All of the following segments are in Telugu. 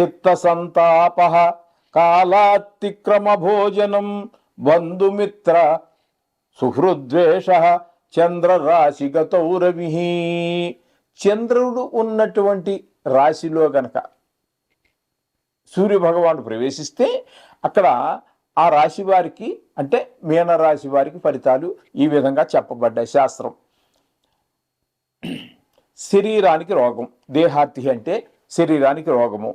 చిత్తసంతాప కాలాతిక్రమ భోజనం బంధుమిత్ర సుహృద్వేష చంద్రరాశిగతౌ రవి చంద్రుడు ఉన్నటువంటి రాశిలో గనక సూర్యభగవానుడు ప్రవేశిస్తే అక్కడ ఆ రాశి వారికి అంటే మీనరాశి వారికి ఫలితాలు ఈ విధంగా చెప్పబడ్డాయి. శాస్త్రం. శరీరానికి రోగం. దేహార్తి అంటే శరీరానికి రోగము.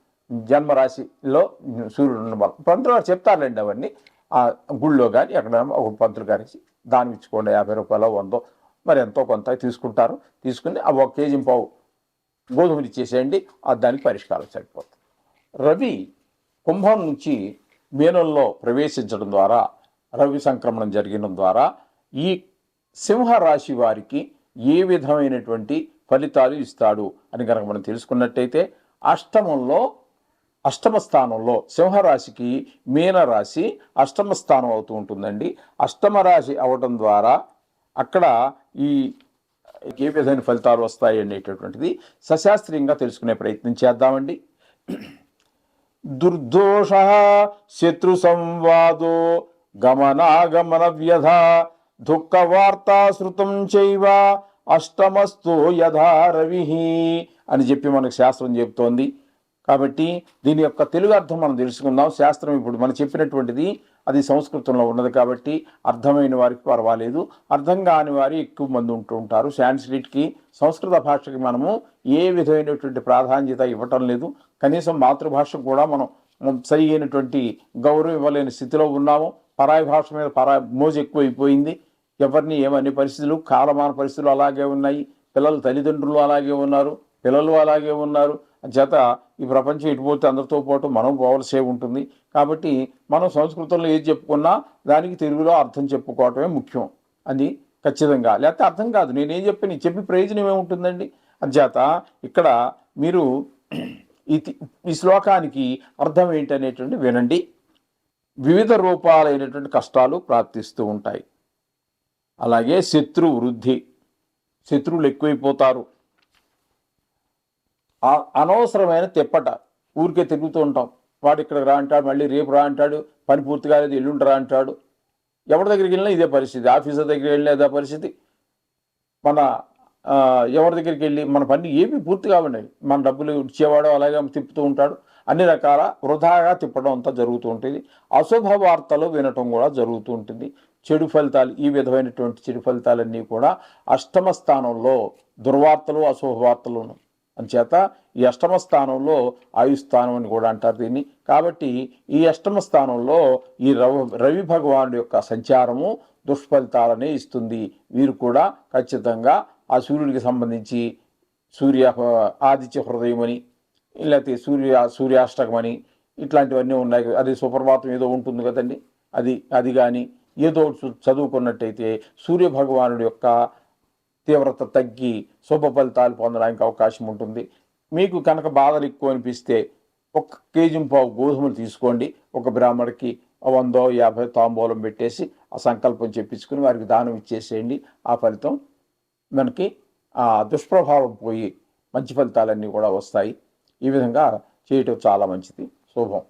జన్మరాశిలో సూర్యుడు ఉన్న పంతులు గారు చెప్తారులేండి అవన్నీ. ఆ గుళ్ళో కానీ ఎక్కడ ఒక పంతులు గారికి దానం ఇచ్చుకోండి యాభై రూపాయలు వందో మరి ఎంతో కొంత తీసుకుంటారు. తీసుకుని ఆ ఒక కేజీ పావు గోధుమలు ఇచ్చేసేయండి ఆ దానికి పరిష్కారం సరిపోతుంది. రవి కుంభం నుంచి మీనంలో ప్రవేశించడం ద్వారా రవి సంక్రమణం జరిగిన ద్వారా ఈ సింహరాశి వారికి ఏ విధమైనటువంటి ఫలితాలు ఇస్తాడు అని కనుక మనం తెలుసుకున్నట్టయితే అష్టమంలో అష్టమ స్థానంలో సింహరాశికి మీనరాశి అష్టమ స్థానం అవుతూ ఉంటుందండి. అష్టమ రాశి అవటం ద్వారా అక్కడ ఈ ఏ విధమైన ఫలితాలు వస్తాయి అనేటటువంటిది సశాస్త్రీయంగా తెలుసుకునే ప్రయత్నం చేద్దామండి. దుర్దోష శత్రు సంవాదో గమనాగమన వ్యధ దుఃఖ వార్తా శృతం చైవ అష్టమస్తో యథా రవి అని చెప్పి మనకు శాస్త్రం చెబుతోంది. కాబట్టి దీని యొక్క తెలుగు అర్థం మనం తెలుసుకుందాం. శాస్త్రం ఇప్పుడు మనం చెప్పినటువంటిది అది సంస్కృతంలో ఉన్నది కాబట్టి అర్థమైన వారికి పర్వాలేదు. అర్థం కాని వారు ఎక్కువ మంది ఉంటూ ఉంటారు. సాన్స్క్రిట్కి సంస్కృత భాషకి మనము ఏ విధమైనటువంటి ప్రాధాన్యత ఇవ్వటం లేదు. కనీసం మాతృభాషకు కూడా మనం సరి అయినటువంటి గౌరవం ఇవ్వలేని స్థితిలో ఉన్నాము. పరాయి భాష మీద పరాయి మోజు ఎక్కువైపోయింది. ఎవరిని ఏమనే పరిస్థితులు కాలమాన పరిస్థితులు అలాగే ఉన్నాయి. పిల్లలు తల్లిదండ్రులు అలాగే ఉన్నారు. పిల్లలు అలాగే ఉన్నారు. చేత ఈ ప్రపంచం ఇటుపోతే అందరితో పాటు మనం పోవలసే ఉంటుంది. కాబట్టి మనం సంస్కృతంలో ఏది చెప్పుకున్నా దానికి తెలుగులో అర్థం చెప్పుకోవటమే ముఖ్యం. అది ఖచ్చితంగా. లేకపోతే అర్థం కాదు. నేనేం చెప్పిన? చెప్పి ప్రయోజనం ఏముంటుందండి? అంచేత ఇక్కడ మీరు ఈ ఈ శ్లోకానికి అర్థం ఏంటనేటువంటి వినండి. వివిధ రూపాలైనటువంటి కష్టాలు ప్రాప్తిస్తూ ఉంటాయి. అలాగే శత్రు వృద్ధి. శత్రువులు ఎక్కువైపోతారు. అనవసరమైన తిప్పట. ఊరికే తిరుగుతూ ఉంటాం. వాడు ఇక్కడికి రా అంటాడు మళ్ళీ రేపు రా అంటాడు పని పూర్తి కాలేదు ఎల్లుండి రా అంటాడు. ఎవరి దగ్గరికి వెళ్ళినా ఇదే పరిస్థితి. ఆఫీసర్ దగ్గరికి వెళ్ళినా ఇదే పరిస్థితి. మన ఎవరి దగ్గరికి వెళ్ళి మన పని ఏమీ పూర్తి కావండి మన డబ్బులు ఇచ్చేవాడు అలాగే తిప్పుతూ ఉంటాడు. అన్ని రకాల వృధాగా తిప్పడం అంతా జరుగుతూ ఉంటుంది. అశుభ వార్తలు వినటం కూడా జరుగుతూ ఉంటుంది. చెడు ఫలితాలు ఈ విధమైనటువంటి చెడు ఫలితాలన్నీ కూడా అష్టమ స్థానంలో దుర్వార్తలు అశుభ వార్తలు అంచేత ఈ అష్టమ స్థానంలో ఆయుస్థానం అని కూడా అంటారు దీన్ని. కాబట్టి ఈ అష్టమ స్థానంలో ఈ రవి రవి భగవానుడి యొక్క సంచారము దుష్ఫలితాలనే ఇస్తుంది. వీరు కూడా ఖచ్చితంగా ఆ సూర్యుడికి సంబంధించి సూర్య ఆదిత్య హృదయం అని లేకపోతే సూర్య సూర్యాష్టకం అని ఇట్లాంటివన్నీ ఉన్నాయి. అది సుప్రభాతం ఏదో ఉంటుంది కదండి. అది అది కానీ ఏదో చదువుకున్నట్టయితే సూర్య భగవానుడి యొక్క తీవ్రత తగ్గి శుభ ఫలితాలు పొందడానికి అవకాశం ఉంటుంది. మీకు కనుక బాధలు ఎక్కువ అనిపిస్తే ఒక కేజీ పావు గోధుమలు తీసుకోండి. ఒక బ్రాహ్మడికి వందో యాభై తాంబూలం పెట్టేసి ఆ సంకల్పం చెప్పించుకుని వారికి దానం ఇచ్చేసేయండి. ఆ ఫలితం మనకి ఆ దుష్ప్రభావం పోయి మంచి ఫలితాలన్నీ కూడా వస్తాయి. ఈ విధంగా చేయటం చాలా మంచిది. శుభం.